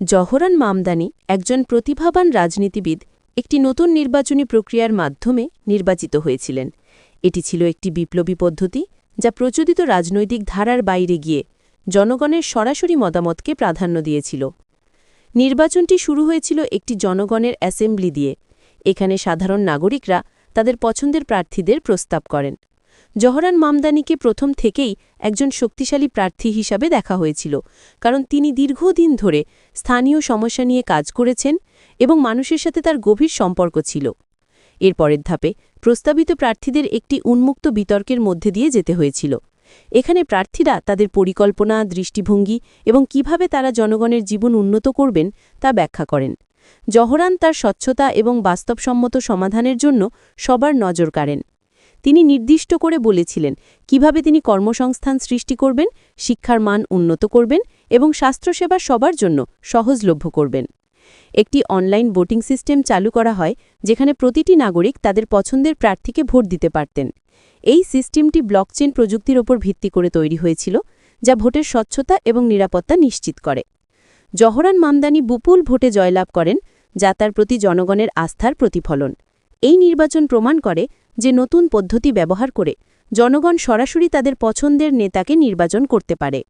Zohran Mamdani একজন প্রতিভাবান রাজনীতিবিদ একটি নতুন নির্বাচনী প্রক্রিয়ার মাধ্যমে নির্বাচিত হয়েছিলেন। এটি ছিল একটি বিপ্লবী পদ্ধতি যা প্রচলিত রাজনৈতিক ধারার বাইরে গিয়ে জনগণের সরাসরি মতামতকে প্রাধান্য দিয়েছিল। নির্বাচনটি শুরু হয়েছিল একটি জনগণের অ্যাসেম্বলি দিয়ে। এখানে সাধারণ নাগরিকরা তাদের পছন্দের প্রার্থীদের প্রস্তাব করেন। জহরান মামদানিকে প্রথম থেকেই একজন শক্তিশালী প্রার্থী হিসাবে দেখা হয়েছিল, কারণ তিনি দীর্ঘদিন ধরে স্থানীয় সমস্যা নিয়ে কাজ করেছেন এবং মানুষের সাথে তার গভীর সম্পর্ক ছিল। এর পরের ধাপে প্রস্তাবিত প্রার্থীদের একটি উন্মুক্ত বিতর্কের মধ্যে দিয়ে যেতে হয়েছিল। এখানে প্রার্থীরা তাদের পরিকল্পনা, দৃষ্টিভঙ্গি এবং কীভাবে তারা জনগণের জীবন উন্নত করবেন তা ব্যাখ্যা করেন। জহরান তার স্বচ্ছতা এবং বাস্তবসম্মত সমাধানের জন্য সবার নজর কাড়েন। তিনি নির্দিষ্ট করে বলেছিলেন কীভাবে তিনি কর্মসংস্থান সৃষ্টি করবেন, শিক্ষার মান উন্নত করবেন এবং স্বাস্থ্যসেবা সবার জন্য সহজলভ্য করবেন। একটি অনলাইন ভোটিং সিস্টেম চালু করা হয় যেখানে প্রতিটি নাগরিক তাদের পছন্দের প্রার্থীকে ভোট দিতে পারতেন। এই সিস্টেমটি ব্লকচেন প্রযুক্তির ওপর ভিত্তি করে তৈরি হয়েছিল, যা ভোটের স্বচ্ছতা এবং নিরাপত্তা নিশ্চিত করে। জহরান মামদানি বুপুল ভোটে জয়লাভ করেন, যা তার প্রতি জনগণের আস্থার প্রতিফলন। এই নির্বাচন প্রমাণ করে যে নতুন পদ্ধতি ব্যবহার করে জনগণ সরাসরি তাদের পছন্দের নেতাকে নির্বাচন করতে পারে।